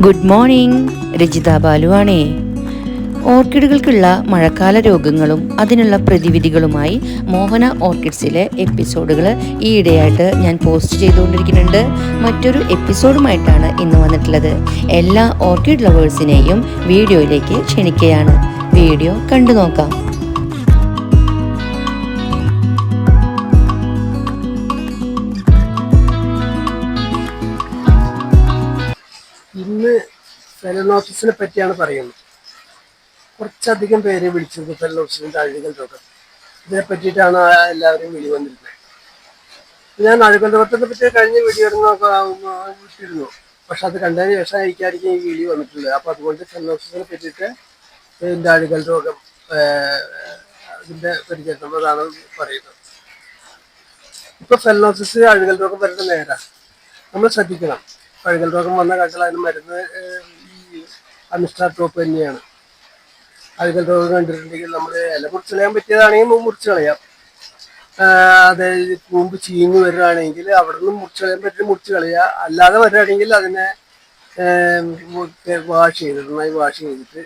Good morning Rajitha ബാലുവാണേ. ഓർക്കിഡുകൾക്കുള്ള മഴക്കാല രോഗങ്ങളും അതിനുള്ള പ്രതിവിധികളുമായി മോഹന ഓർക്കിഡ്സിലെ എപ്പിസോഡുകൾ ഈയിടെയായിട്ട് ഞാൻ പോസ്റ്റ് ചെയ്തുകൊണ്ടിരിക്കുന്നുണ്ട്. മറ്റൊരു എപ്പിസോഡുമായിട്ടാണ് ഇന്ന് വന്നിട്ടുള്ളത്. എല്ലാ ഓർക്കിഡ് ലവേഴ്സിനെയും വീഡിയോയിലേക്ക് ക്ഷണിക്കുകയാണ്. വീഡിയോ കണ്ടു നോക്കാം. ഫെലനോസിസിനെ പറ്റിയാണ് പറയുന്നത്. കുറച്ചധികം പേരെ വിളിച്ചത് ഫെലനോസിസിന്റെ അഴുകൽ രോഗം. ഇതിനെ പറ്റിയിട്ടാണ് എല്ലാവരും വിളി വന്നിരുന്നത്. ഞാൻ അഴുകൽ പറ്റി കഴിഞ്ഞ വീഡിയോ വിട്ടിരുന്നു പക്ഷെ അത് കണ്ടതിന് ശേഷം എനിക്കായിരിക്കും ഈ വിളി വന്നിട്ടുള്ളത്. അപ്പോൾ അതുകൊണ്ട് ഫെലനോസിസിനെ പറ്റിയിട്ട് ഇതിന്റെ അഴുകൽ രോഗം അതിന്റെ പരിചരണം അതാണ് പറയുന്നത്. ഇപ്പോൾ ഫെലനോസിസ് അഴുകൽ രോഗം വരുന്ന നേരാണ് നമ്മൾ ശ്രദ്ധിക്കണം. അഴുകൽ രോഗം വന്ന കണ്ടാൽ അതിന് മരുന്ന് അമിസ്റ്റാർ ടോപ്പ് തന്നെയാണ്. അതുപോലെ രോഗം കണ്ടിട്ടുണ്ടെങ്കിൽ നമ്മൾ ഇല മുറിച്ച് കളയാൻ പറ്റിയതാണെങ്കിൽ മുറിച്ച് കളയാം. അതായത് കൂമ്പ് ചീഞ്ഞ് വരികയാണെങ്കിൽ അവിടെ നിന്ന് മുറിച്ച് കളയാൻ പറ്റിയ മുറിച്ച് കളയുക. അല്ലാതെ വരികയാണെങ്കിൽ അതിനെ വാഷ് ചെയ്ത് നന്നായി വാഷ് ചെയ്തിട്ട്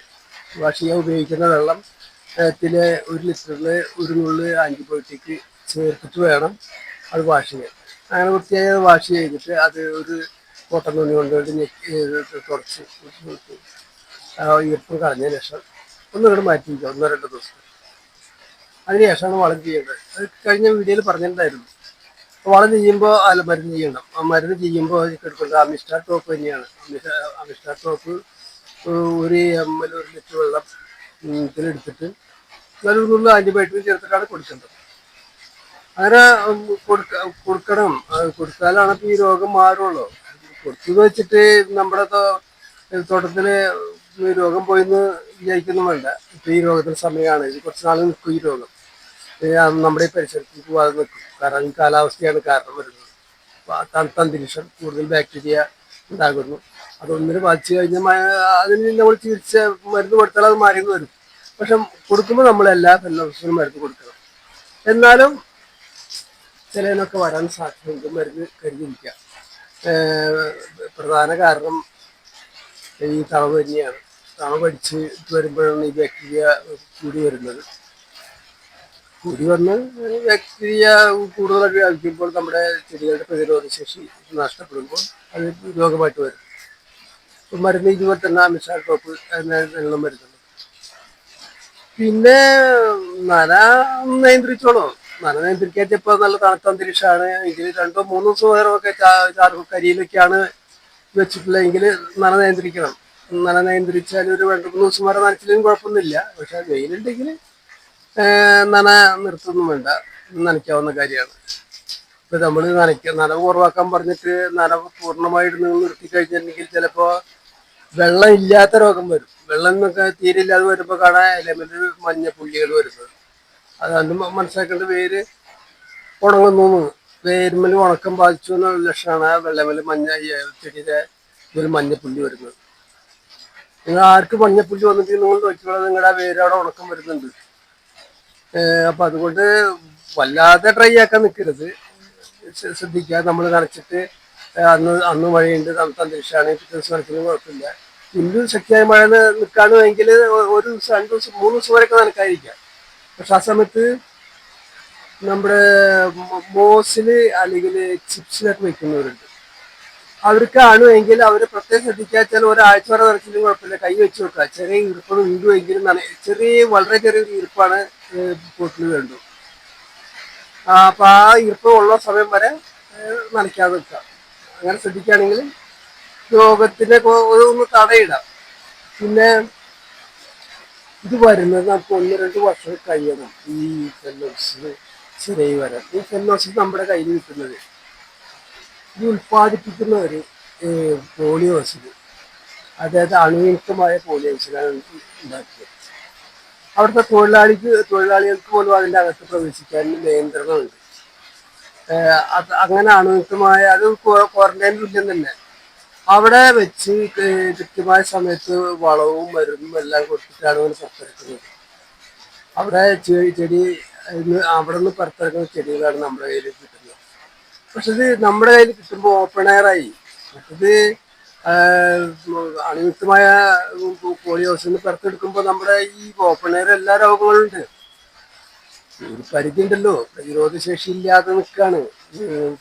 വാഷ് ചെയ്യാൻ ഉപയോഗിക്കുന്ന വെള്ളം ത്തിൽ ഒരു ലിറ്ററിൽ ഒരു നുള്ളി ആന്റിബയോട്ടിക് ചേർത്തിട്ട് വേണം അത് വാഷ് ചെയ്യാൻ. അങ്ങനെ വൃത്തിയായി വാഷ് ചെയ്തിട്ട് അത് ഒരു കോട്ടൺ തുണി കൊണ്ടുപോയിട്ട് ഞെക്കി തുടച്ച് ഈർപ്പം കളഞ്ഞതിന് ശേഷം ഒന്നുകൂടെ മാറ്റി വയ്ക്കുക ഒന്നോ രണ്ടോ ദിവസം. അതിനുശേഷമാണ് വളം ചെയ്യേണ്ടത്. അത് കഴിഞ്ഞ വീഡിയോയിൽ പറഞ്ഞിട്ടുണ്ടായിരുന്നു. വളം ചെയ്യുമ്പോൾ അല്ല മരുന്ന് ചെയ്യണം. ആ മരുന്ന് ചെയ്യുമ്പോൾ എടുക്കേണ്ടത് അമിസ്റ്റാർ ടോപ്പ് തന്നെയാണ്. അമിസ്റ്റാ- ടോപ്പ് ഒരു എം എൽ ഒരു ലിറ്റർ വെള്ളം ഇതിലെടുത്തിട്ട് നല്ലൊരു നുള്ള ആന്റിബയോട്ടിക് ചേർത്തിട്ടാണ് കൊടുക്കേണ്ടത്. അങ്ങനെ കൊടുക്ക കൊടുക്കണം. കൊടുത്താലാണ് ഈ രോഗം മാറുള്ളൂ. കൊടുത്തു വെച്ചിട്ട് നമ്മുടെ തോട്ടത്തിൽ ഈ രോഗം പോയെന്ന് വിചാരിക്കുന്നു വേണ്ട. ഇപ്പൊ ഈ രോഗത്തിന് സമയമാണ്. ഇത് കുറച്ച് നാൾ നിൽക്കും ഈ രോഗം. നമ്മുടെ ഈ പരിസരത്ത് പോകാതെ നിൽക്കും കാരണം ഈ കാലാവസ്ഥയാണ് കാരണം വരുന്നത്. തണുത്ത അന്തരീക്ഷം കൂടുതൽ ബാക്ടീരിയ ഉണ്ടാകുന്നു. അതൊന്നിന് ബാധിച്ചു കഴിഞ്ഞാൽ അതിന് നമ്മൾ ചികിത്സ മരുന്ന് കൊടുത്താൽ അത് മാറി വരും. പക്ഷെ കൊടുക്കുമ്പോൾ നമ്മൾ എല്ലാ ഫെല്ലോസിനും മരുന്ന് കൊടുക്കണം. എന്നാലും ചിലതിനൊക്കെ വരാൻ സാധ്യതയുണ്ട്. മരുന്ന് കരുതിയിരിക്കുക. പ്രധാന കാരണം ഈ തളവ് തന്നെയാണ്. തണവ് അടിച്ച് വരുമ്പോഴാണ് ഈ ബാക്ടീരിയ കൂടി വരുന്നത്. കൂടി വന്ന് ബാക്ടീരിയ കൂടുതലായിട്ട് വ്യാപിക്കുമ്പോൾ നമ്മുടെ ചെടികളുടെ പ്രതിരോധ ശേഷി നഷ്ടപ്പെടുമ്പോൾ അത് രോഗമായിട്ട് വരും. മരുന്ന് ഇതുപോലെ തന്നെ അമിഷാർ ടോപ്പ് വെള്ളം വരുന്നുണ്ട്. പിന്നെ നന നിയന്ത്രിച്ചോളൂ. നന നിയന്ത്രിക്കാത്ത നല്ല തണുത്ത അന്തരീക്ഷമാണ്. എങ്കിൽ രണ്ടോ മൂന്നോ ദിവസം കരിയിലൊക്കെയാണ് വെച്ചിട്ടുള്ളതെങ്കിൽ നന നിയന്ത്രിക്കണം. നന നിയന്ത്രിച്ചാൽ ഒരു രണ്ട് മൂന്ന് ദിവസം വരെ നനച്ചില്ലെങ്കിലും കുഴപ്പമൊന്നുമില്ല. പക്ഷെ വെയിലുണ്ടെങ്കിൽ നന നിർത്തുന്നു വേണ്ട. നനയ്ക്കാവുന്ന കാര്യമാണ്. ഇപ്പൊ നമ്മൾ നനയ്ക്ക നനവ് കുറവാക്കാൻ പറഞ്ഞിട്ട് നനവ് പൂർണമായിട്ട് നിങ്ങൾ നിർത്തി കഴിഞ്ഞിട്ടുണ്ടെങ്കിൽ ചിലപ്പോ വെള്ളം ഇല്ലാത്ത രോഗം വരും. വെള്ളം എന്നൊക്കെ തീരെ ഇല്ലാതെ വരുമ്പോൾ കാണാൻ എലമെന്റ് മഞ്ഞ പുള്ളികൾ വരുന്നത്. അതുകൊണ്ട് മ- മനസ്സിലാക്കേണ്ട വേര് ഉണങ്ങുന്നു വേരുമ്മൽ ഉണക്കം ബാധിച്ചു എന്നുള്ള ലക്ഷണമാണ് വെള്ളമൽ മഞ്ഞ ചെടിയുടെ ഒരു മഞ്ഞ മഞ്ഞപ്പുള്ളി വരുന്നത്. നിങ്ങൾ ആർക്ക് മഞ്ഞപ്പുള്ളി വന്നിട്ട് നിങ്ങൾ നോക്കിക്കോളാം. നിങ്ങളുടെ പേര് അവിടെ ഉണക്കം വരുന്നുണ്ട്. അപ്പൊ അതുകൊണ്ട് വല്ലാതെ ട്രൈ ആക്കാൻ നിൽക്കരുത് ശ്ര- ശ്രദ്ധിക്കുക. നമ്മൾ നനച്ചിട്ട് അന്ന് അന്ന് മഴയുണ്ട് തണുത്ത അന്തരീക്ഷമാണ് ദിവസം നനയ്ക്കുന്നത് കുഴപ്പമില്ല. ഇന്നും ശക്തിയായ മഴ നിൽക്കുകയാണെങ്കിൽ ഒരു ദിവസം രണ്ട് ദിവസം മൂന്ന് ദിവസം വരെയൊക്കെ നനക്കാതിരിക്കാം പക്ഷെ ആ സമയത്ത് നമ്മുടെ മോസിൽ അല്ലെങ്കിൽ ചിപ്സിലൊക്കെ വെക്കുന്നവരുണ്ട്. അവർക്കാണ് എങ്കിൽ അവർ പ്രത്യേകം ശ്രദ്ധിക്കാച്ചാൽ ഒരാഴ്ച വരെ നിറച്ചിട്ടും കുഴപ്പമില്ല. കൈ വെച്ച് വെക്കുക ചെറിയ ഈർപ്പം ഉണ്ടുവെങ്കിലും എങ്കിലും ചെറിയ വളരെ ചെറിയൊരു ഈർപ്പാണ് പോട്ടിന് വേണ്ടു അപ്പൊ ആ ഈർപ്പം ഉള്ള സമയം വരെ നനയ്ക്കാതെ വെക്കുക അങ്ങനെ ശ്രദ്ധിക്കുകയാണെങ്കിൽ രോഗത്തിനെ ഒന്ന് തടയിടാം പിന്നെ ഇത് വരുന്നത് നമുക്ക് ഒന്ന് രണ്ട് വർഷം കഴിയണം. ഈ ഫെല്ലോസിന് ചെറിയ വരാൻ ഈ ഫെല്ലോസിന് നമ്മുടെ കയ്യിൽ കിട്ടുന്നത് ഇത് പോളിയോ പോളിയോസിന് അതായത് അണുവിമുക്തമായ പോളിയോസിനാണ് ഉണ്ടാക്കിയത്. അവിടുത്തെ തൊഴിലാളിക്ക് തൊഴിലാളികൾക്ക് പോലും അതിന്റെ അകത്ത് പ്രവേശിക്കാൻ നിയന്ത്രണമുണ്ട്. അത് അങ്ങനെ അണുവിമുക്തമായ അത് ക്വാറന്റൈൻ തുല്യം തന്നെ. അവിടെ വെച്ച് കൃത്യമായ സമയത്ത് വളവും മരുന്നും എല്ലാം കൊടുത്തിട്ടാണ് അവർ പുറത്തിറക്കുന്നത്. അവിടെ ചെടി അവിടെ നിന്ന് പുറത്തിറക്കുന്ന ചെടികളാണ് നമ്മുടെ കയ്യിൽ കിട്ടുന്നത്. പക്ഷെ ഇത് നമ്മുടെ കയ്യിൽ കിട്ടുമ്പോൾ ഓപ്പൺ എയർ ആയി. മറ്റത് അണിയുക്തമായ പോളിയോസിൽ നിന്ന് പുറത്തെടുക്കുമ്പോൾ നമ്മുടെ ഈ ഓപ്പൺ എയർ എല്ലാ രോഗങ്ങളും ഉണ്ട് ഒരു പരിധി ഉണ്ടല്ലോ പ്രതിരോധ ശേഷി ഇല്ലാതെ നിൽക്കുകയാണ്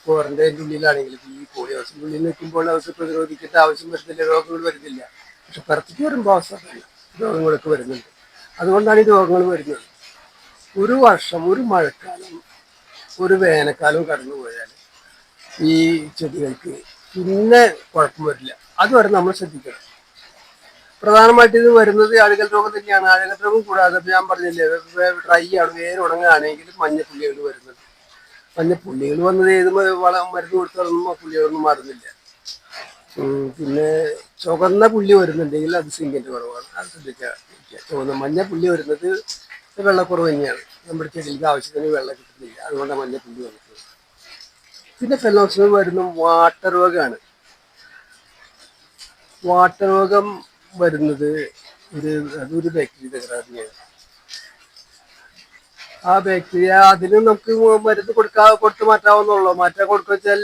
ക്വാറന്റൈന്റെ ഉള്ളിലാണെങ്കിൽ ഈ പോളിയോസിന്റെ ഉള്ളിൽ നിൽക്കുമ്പോൾ അവസ്ഥ പ്രതിരോധിക്കേണ്ട ആവശ്യം വരുന്നില്ല രോഗങ്ങൾ വരുന്നില്ല. പക്ഷെ പുറത്തേക്ക് വരുമ്പോൾ അവസ്ഥ രോഗങ്ങളൊക്കെ വരുന്നുണ്ട്. അതുകൊണ്ടാണ് ഈ രോഗങ്ങൾ വരുന്നത്. ഒരു വർഷം ഒരു മഴക്കാലം ഒരു വേനൽക്കാലം കടന്നു പോയാൽ ഈ ചെടികൾക്ക്. പിന്നെ കുഴപ്പം വരില്ല. അതുവരെ നമ്മൾ ശ്രദ്ധിക്കണം. പ്രധാനമായിട്ട് ഇത് വരുന്നത് അഴുകൽ രോഗം തന്നെയാണ്. അഴുകൽ രോഗം കൂടാതെ ഞാൻ പറഞ്ഞില്ലേ ഡ്രൈ ആണ് വേര് ഉണങ്ങുകയാണെങ്കിൽ മഞ്ഞപ്പുള്ളികൾ വരുന്നത് മഞ്ഞപ്പുള്ളികൾ വന്നത് ഏത് വളം മരുന്ന് കൊടുത്താലൊന്നും ആ പുള്ളികളൊന്നും മാറുന്നില്ല. പിന്നെ ചുവന്ന പുള്ളി വരുന്നുണ്ടെങ്കിൽ അത് സിങ്കിന്റെ കുറവാണ്. അത് ശ്രദ്ധിക്കുക ചുവന്ന മഞ്ഞ പുള്ളി വരുന്നത് വെള്ളക്കുറവ് തന്നെയാണ്. നമ്മുടെ ചെടിക്ക് ആവശ്യത്തിന് വെള്ളം കിട്ടുന്നില്ല. അതുകൊണ്ടാണ് മഞ്ഞപ്പുള്ളി പുള്ളി വന്നത് പിന്നെ ഫെലോസിന് വരുന്ന വാട്ടർ രോഗമാണ് വാട്ടർ രോഗം വരുന്നത് ഒരു അതൊരു ബാക്ടീരിയ തകരാറിനെയാണ് ആ ബാക്ടീരിയ അതിന് നമുക്ക് മരുന്ന് കൊടുക്കാ കൊടുത്ത് മാറ്റാവുന്നുള്ളൂ മാറ്റാൻ കൊടുക്കുക വെച്ചാൽ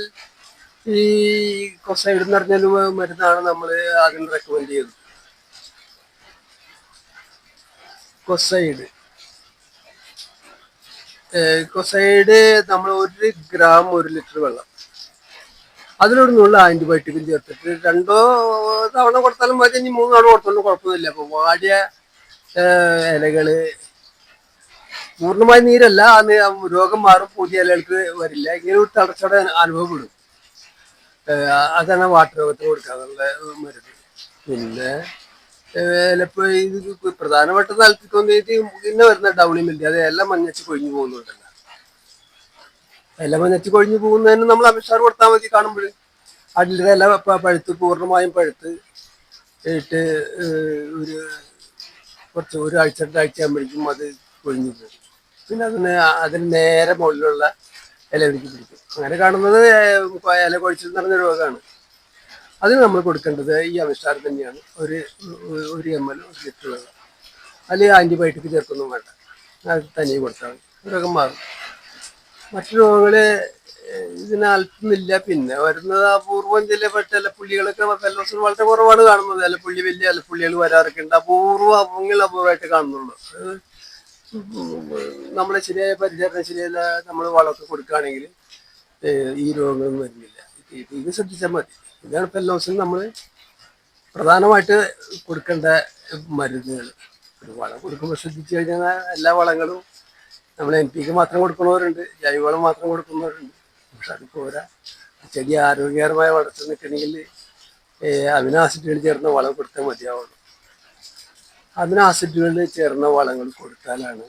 ഈ കൊസൈഡ് എന്ന് പറഞ്ഞൊരു മരുന്നാണ് നമ്മൾ ആദ്യം റെക്കമെൻഡ് ചെയ്തത് കൊസൈഡ് കൊസൈഡ് നമ്മൾ ഒരു ഗ്രാം ഒരു ലിറ്റർ വെള്ളം. അതിലൊരു നുള്ള ആന്റിബയോട്ടിക്കും ചേർത്തിട്ട് രണ്ടോ തവണ കൊടുത്താലും മതി. ഇനി മൂന്ന് തവണ കൊടുത്താലും കുഴപ്പമൊന്നുമില്ല. അപ്പോൾ വാടിയ ഇലകൾ പൂർണമായി നീരല്ല. അന്ന് രോഗം മാറും. പുതിയ ഇലകൾക്ക് വരില്ല. ഇങ്ങനെ ഒരു തടസ്സയുടെ അനുഭവപ്പെടും. അതാണ് വാട്ടർ രോഗത്തിന് കൊടുക്കാനുള്ള മരുന്ന്. പിന്നെ ഇത് പ്രധാനപ്പെട്ട സ്ഥലത്തേക്ക് വന്നിട്ട് പിന്നെ വരുന്ന മില്ല അത് എല്ലാം മഞ്ഞച്ച് കൊഴിഞ്ഞു പോകുന്നുണ്ടല്ലോ. എല്ലാം മഞ്ഞച്ച് കൊഴിഞ്ഞു പോകുന്നതിന് നമ്മൾ അമിഷാർ കൊടുത്താൽ മതി കാണുമ്പോൾ അതിന്റെ പ- പഴുത്ത് പൂർണമായും പഴുത്ത് ഇട്ട് ഒരു കുറച്ച് ഒരാഴ്ച രണ്ടാഴ്ച ആകുമ്പോഴേക്കും അത് കൊഴിഞ്ഞു പോകും. പിന്നെ അതിന് അതിന് നേരെ മുകളിലുള്ള ഇല പിടിക്കും. അങ്ങനെ കാണുന്നത് ഇല കൊഴിച്ചിൽ നിറഞ്ഞ രോഗമാണ് അതിന് നമ്മൾ കൊടുക്കേണ്ടത് ഈ അമിഷാർ തന്നെയാണ്. ഒരു ഒരു എം എൽ ഒരു ലിറ്റർ വെള്ളം. അല്ലെങ്കിൽ ആന്റിബയോട്ടിക് ചേർക്കൊന്നും വേണ്ട. അത് തനിയെ കൊടുത്താൽ മതി. രോഗം മാറും. മറ്റു രോഗങ്ങൾ ഏഹ് ഇതിന് അല്പമില്ല. പിന്നെ വരുന്നത് അപൂർവം ചില പെട്ട പുള്ളികളൊക്കെ ഫെലോസിന് വളരെ കുറവാണ് കാണുന്നത്. അലപ്പുള്ളി വലിയ അലപ്പുള്ളികൾ വരാറൊക്കെ ഉണ്ട്. അപൂർവ അപൂർവങ്ങൾ അപൂർവമായിട്ട് കാണുന്നുള്ളൂ. നമ്മളെ ശരിയായ പരിചരണം ശരിയായ നമ്മൾ വളമൊക്കെ കൊടുക്കുകയാണെങ്കിൽ ഈ രോഗങ്ങളൊന്നും വരുന്നില്ല ഇത് ശ്രദ്ധിച്ചാൽ മതി. ഇതാണ് ഇപ്പം എല്ലാ ദിവസവും നമ്മൾ പ്രധാനമായിട്ട് കൊടുക്കേണ്ട മരുന്നുകൾ ഒരു വളം കൊടുക്കുമ്പോൾ ശ്രദ്ധിച്ചു കഴിഞ്ഞാൽ എല്ലാ വളങ്ങളും നമ്മൾ എൻ പിക്ക് മാത്രം കൊടുക്കുന്നവരുണ്ട് ജൈവവളം മാത്രം കൊടുക്കുന്നവരുണ്ട്. പക്ഷെ അത് പോരാ. ചെടി ആരോഗ്യകരമായ വളർച്ച നിൽക്കണമെങ്കിൽ അമിനാസിഡുകൾ ചേർന്ന വളം കൊടുത്താൽ മതിയാവുള്ളൂ. അമിനാസിഡുകളിൽ ചേർന്ന വളങ്ങൾ കൊടുത്താലാണ്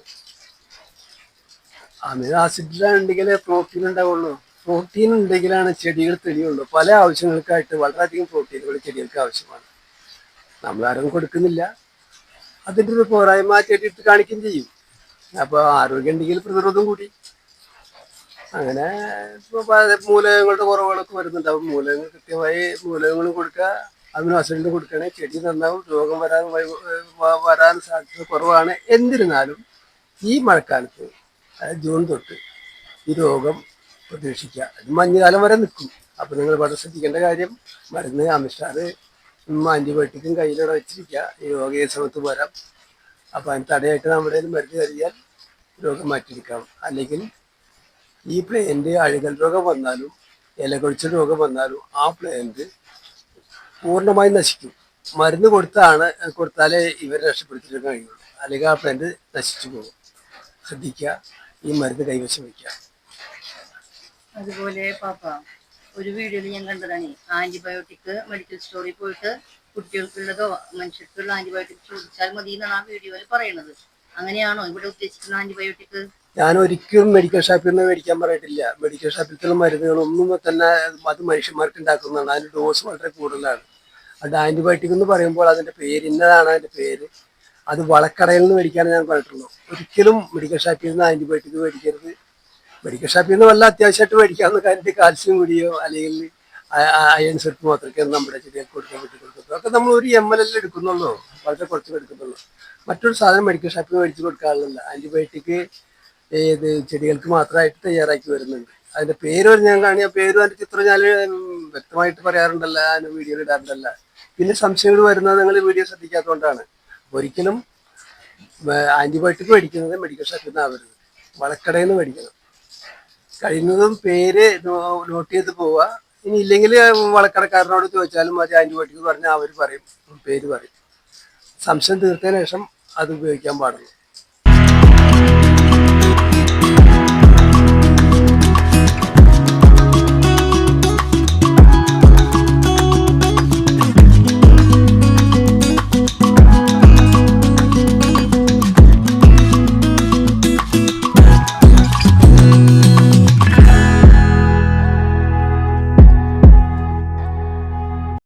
അമിനാസിഡിലാണെങ്കിലേ പ്രോട്ടീൻ ഉണ്ടാവുള്ളൂ. പ്രോട്ടീൻ ഉണ്ടെങ്കിലാണ് ചെടികൾ തെളിയുള്ളൂ. പല ആവശ്യങ്ങൾക്കായിട്ട് വളരെയധികം പ്രോട്ടീനുകൾ ചെടികൾക്ക് ആവശ്യമാണ്. നമ്മൾ നമ്മളാരും കൊടുക്കുന്നില്ല. അതിന്റെ ഒരു പോരായ്മ ചെടി എടുത്ത് കാണിക്കുകയും ചെയ്യും. അപ്പോൾ ആരോഗ്യം ഉണ്ടെങ്കിൽ പ്രതിരോധം കൂടി. അങ്ങനെ മൂലകങ്ങളുടെ കുറവുകളൊക്കെ വരുന്നുണ്ടാവും മൂലകങ്ങൾ കൃത്യമായി മൂലകങ്ങളും കൊടുക്കുക അമിനോസിഡിന് കൊടുക്കണേ ചെടി നന്നാവും രോഗം വരാൻ വരാൻ സാധ്യത കുറവാണ്. എന്നിരുന്നാലും ഈ മഴക്കാലത്ത് ജൂൺ തൊട്ട് ഈ രോഗം പ്രതീക്ഷിക്കുക. അത് മഞ്ഞുകാലം വരെ നിൽക്കും. അപ്പൊ നിങ്ങൾ വളരെ ശ്രദ്ധിക്കേണ്ട കാര്യം മരുന്ന് അമിഷാറ് ആന്റിബയോട്ടിക്കും കയ്യിലൂടെ വെച്ചിരിക്കുക. ഈ രോഗം ഏത് സമയത്ത് വരാം അപ്പൊ അതിന് തടയായിട്ട് നമ്മുടെ മരുന്ന് കരുതിയാൽ രോഗം മാറ്റിയെടുക്കാം. അല്ലെങ്കിൽ ഈ പ്ലേന്റ് അഴുകൽ രോഗം വന്നാലും ഇലകൊഴിച്ച രോഗം വന്നാലും ആ പ്ലേന്റ് പൂർണമായി നശിക്കും. മരുന്ന് കൊടുത്താണ് കൊടുത്താലേ ഇവരെ രക്ഷപ്പെടുത്തിയിട്ട് കഴിയുള്ളൂ. അല്ലെങ്കിൽ ആ പ്ലേന്റ് നശിച്ചു പോകും. ശ്രദ്ധിക്കുക. ഈ മരുന്ന് കൈവശം വയ്ക്കുക. അതുപോലെ പാപ്പ ഒരു വീഡിയോയിൽ ഞാൻ കണ്ടതാണ്. ആന്റിബയോട്ടിക് മെഡിക്കൽ സ്റ്റോറിൽ പോയിട്ട് കുട്ടികൾക്കുള്ളതോ മനുഷ്യർക്കുള്ള ആന്റിബയോട്ടിക് ചോദിച്ചാൽ മതി എന്നാണ് ആ വീഡിയോയിൽ പറയുന്നത് അങ്ങനെയാണോ ഇവിടെ ഉദ്ദേശിക്കുന്ന ആന്റിബയോട്ടിക് ഞാൻ ഒരിക്കലും മെഡിക്കൽ ഷോപ്പിൽ നിന്ന് മേടിക്കാൻ പറഞ്ഞിട്ടില്ല. മെഡിക്കൽ ഷോപ്പിലത്തുള്ള മരുന്നുകളൊന്നും തന്നെ അത് മനുഷ്യന്മാർക്ക് ഉണ്ടാക്കുന്നതാണ്. അതിന്റെ ഡോസ് വളരെ കൂടുതലാണ്. അത് ആന്റിബയോട്ടിക് എന്ന് പറയുമ്പോൾ അതിന്റെ പേര് ഇന്നതാണ് അതിന്റെ പേര്. അത് വളക്കടയിൽ നിന്ന് മേടിക്കാൻ ഞാൻ പറഞ്ഞിട്ടുള്ളൂ ഒരിക്കലും മെഡിക്കൽ ഷോപ്പിൽ നിന്ന് ആന്റിബയോട്ടിക് മേടിക്കരുത്. മെഡിക്കൽ ഷോപ്പിൽ നിന്ന് വല്ല അത്യാവശ്യമായിട്ട് മേടിക്കാവുന്ന കാര്യത്തിൽ കാൽസ്യം കൂടിയോ അല്ലെങ്കിൽ അയൺ സെറ്റ് മാത്രമൊക്കെ നമ്മുടെ ചെടികൾക്ക് കൊടുക്കാൻ വേണ്ടി കൊടുക്കുന്നു അതൊക്കെ നമ്മൾ ഒരു എം എൽ എൽ എടുക്കുന്നുള്ളൂ. വളരെ കുറച്ച് എടുക്കുന്നുള്ളൂ. മറ്റൊരു സാധനം മെഡിക്കൽ ഷോപ്പിൽ മേടിച്ച് കൊടുക്കാറില്ല. ആന്റിബയോട്ടിക് ഏത് ചെടികൾക്ക് മാത്രമായിട്ട് തയ്യാറാക്കി വരുന്നുണ്ട്. അതിന്റെ പേര് ഞാൻ കാണിയ പേരും അതിന്റെ ചിത്രം ഞാൻ വ്യക്തമായിട്ട് പറയാറുണ്ടല്ല. അതിന് വീഡിയോ ഇടാറുണ്ടല്ല. പിന്നെ സംശയങ്ങൾ വരുന്നത് നിങ്ങൾ വീഡിയോ ശ്രദ്ധിക്കാത്തതുകൊണ്ടാണ്. ഒരിക്കലും ആന്റിബയോട്ടിക് മേടിക്കുന്നത് മെഡിക്കൽ ഷോപ്പിൽ നിന്നാവരുത് വളക്കടയിൽ നിന്ന് മേടിക്കണം. കഴിയുന്നതും പേര് നോട്ട് ചെയ്ത് പോവുക ഇനി ഇല്ലെങ്കിൽ വളക്കടക്കാരനോട് ചോദിച്ചാലും മതി ആന്റിബയോട്ടിക് പറഞ്ഞാൽ അവർ പറയും പേര് പറയും. സംശയം തീർത്തതിന് ശേഷം അത് ഉപയോഗിക്കാൻ പാടുള്ളൂ.